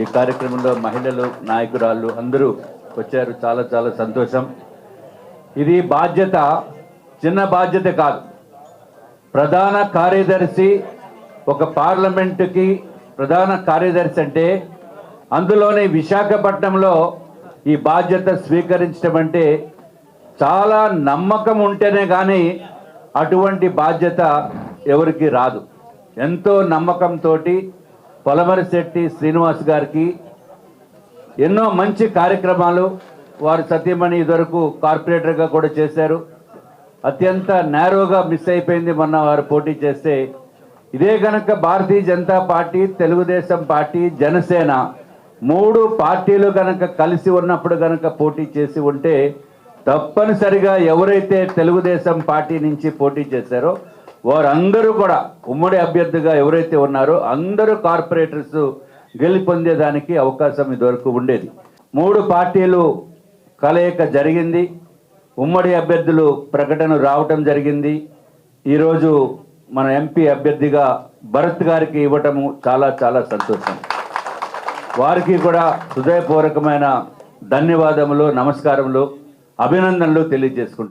ఈ కార్యక్రమంలో మహిళలు నాయకురాళ్ళు అందరూ వచ్చారు. చాలా చాలా సంతోషం. ఇది బాధ్యత చిన్న బాధ్యత కాదు. ప్రధాన కార్యదర్శి ఒక పార్లమెంటుకి ప్రధాన కార్యదర్శి అంటే అందులోనే విశాఖపట్నంలో ఈ బాధ్యత స్వీకరించడం అంటే చాలా నమ్మకం ఉంటేనే కానీ అటువంటి బాధ్యత ఎవరికి రాదు. ఎంతో నమ్మకంతో పొలమరిశెట్టి శ్రీనివాస్ గారికి ఎన్నో మంచి కార్యక్రమాలు వారు సత్యమణి ఇదివరకు కార్పొరేటర్గా కూడా చేశారు. అత్యంత నేరోగా మిస్ అయిపోయింది మొన్న వారు పోటీ చేస్తే. ఇదే కనుక భారతీయ జనతా పార్టీ తెలుగుదేశం పార్టీ జనసేన మూడు పార్టీలు కనుక కలిసి ఉన్నప్పుడు కనుక పోటీ చేసి ఉంటే తప్పనిసరిగా ఎవరైతే తెలుగుదేశం పార్టీ నుంచి పోటీ చేశారో వారందరూ కూడా ఉమ్మడి అభ్యర్థిగా ఎవరైతే ఉన్నారో అందరూ కార్పొరేటర్స్ గెలుపొందేదానికి అవకాశం ఇదివరకు ఉండేది. మూడు పార్టీలు కలయిక జరిగింది. ఉమ్మడి అభ్యర్థులు ప్రకటన రావటం జరిగింది. ఈరోజు మన ఎంపీ అభ్యర్థిగా భరత్ గారికి ఇవ్వటము చాలా చాలా సంతోషం. వారికి కూడా హృదయపూర్వకమైన ధన్యవాదములు నమస్కారములు అభినందనలు తెలియజేసుకుంటున్నాను